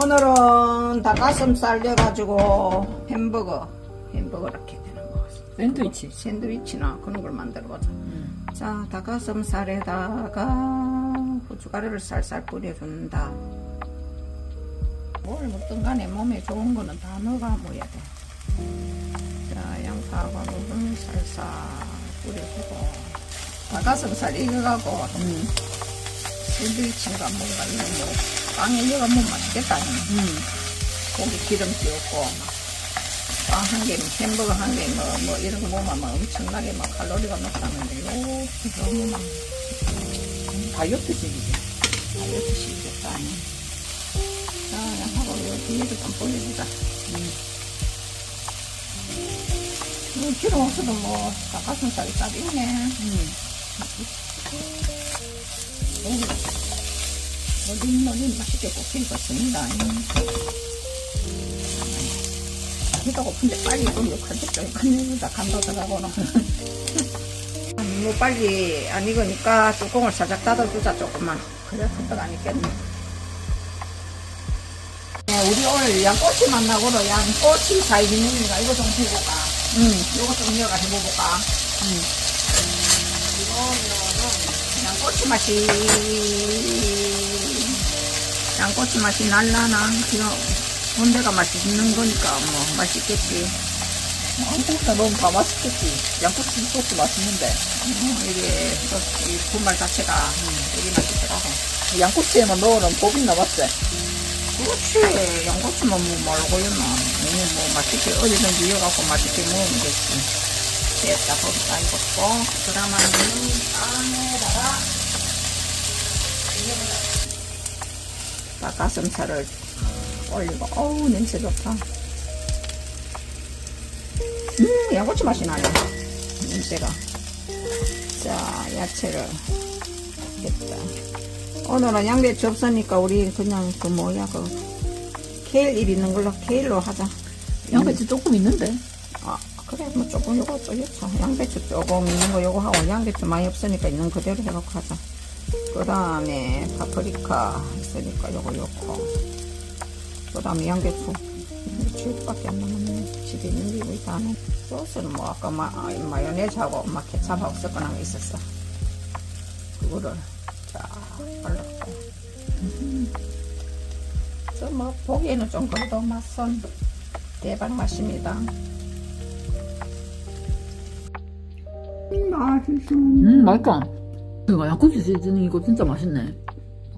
오늘은 닭가슴살 넣어가지고 햄버거 햄버거 이렇게 되는 거 샌드위치. 샌드위치나 그런 걸 만들어 보자 음. 자 닭가슴살에다가 고춧가루를 쌀쌀 뿌려준다 뭘 먹든 간에 몸에 좋은 거는 다 넣어가 먹어야 돼 자 양파하고를 살살 뿌려주고 닭가슴살 익어가고 음. 샌드위치인가 뭔가 이거 뭐 빵에 이거 뭐 맛있겠다 음. 고기 기름 띄웠고 빵 한 개, 햄버거 한 개, 뭐, 뭐 이런 거 보면 막 엄청나게 막 칼로리가 높다는데 요 너무 막 다이어트식이지. 다이어트 시켰다. 자, 하고 요 뒤에도 좀 보여주자. 음. 뭐 기름 없어도 뭐 닭가슴살이 딱 있네. 음. 어린 맛있게 굽혀 익었습니다. 배가 고픈데 빨리 좀 욕하겠죠. 큰일이다. 간도 들어가고는. 뭐 빨리 안 익으니까 뚜껑을 살짝 닫아주자 조금만. 그래 끄떡 안 익겠네. 네, 우리 오늘 양꼬치 만나고로 양꼬치 사이비누니까 이거 좀 해볼까? 음. 이거 좀 이어가 해볼까? 음. 이거는 양꼬치 맛이 양꼬치 맛이 날라나? 이거 본대가 맛있는 거니까 뭐 맛있겠지. 한국사 너무 다 맛있겠지. 양꼬치 소스 맛있는데. 음, 이게 또이 분말 자체가 되게 맛있더라고. 양꼬치에만 넣으면 법이 남았지. 그렇지. 양꼬치만 뭐 말고였나. 너무 뭐 맛있게 어디든지 이어갖고 맛있게 먹으면 되지. 됐다. 거기 다 익었고 그러면 빵에다가 닭가슴살을 올리고 어우 냄새 좋다. 음 양꼬치 맛이 나네. 냄새가. 자 야채를 됐다. 오늘은 양배추 없으니까 우리 그냥 그 뭐야 그 케일 잎 있는 걸로 케일로 하자. 양배추 조금 있는데. 아 그래 뭐 조금 요거 쪼였어. 양배추 조금 있는 거 요거 하고 양배추 많이 없으니까 있는 그대로 해갖고 하자 그 다음에 파프리카 있으니까 요거 넣고 그 다음에 양배추. 양배추밖에 안 남았네. 집에 있는 게 거의 다네. 소스는 뭐 아까 마, 아, 마요네즈하고 막 케찹하고 섞어놓은 거 있었어. 그거를 쫙 발랐고 저뭐 보기에는 좀 그래도 맛은 대박 맛입니다. 맛있어. 음, 맛있다. 이거 양꼬치 시즈닝 이거 진짜 맛있네.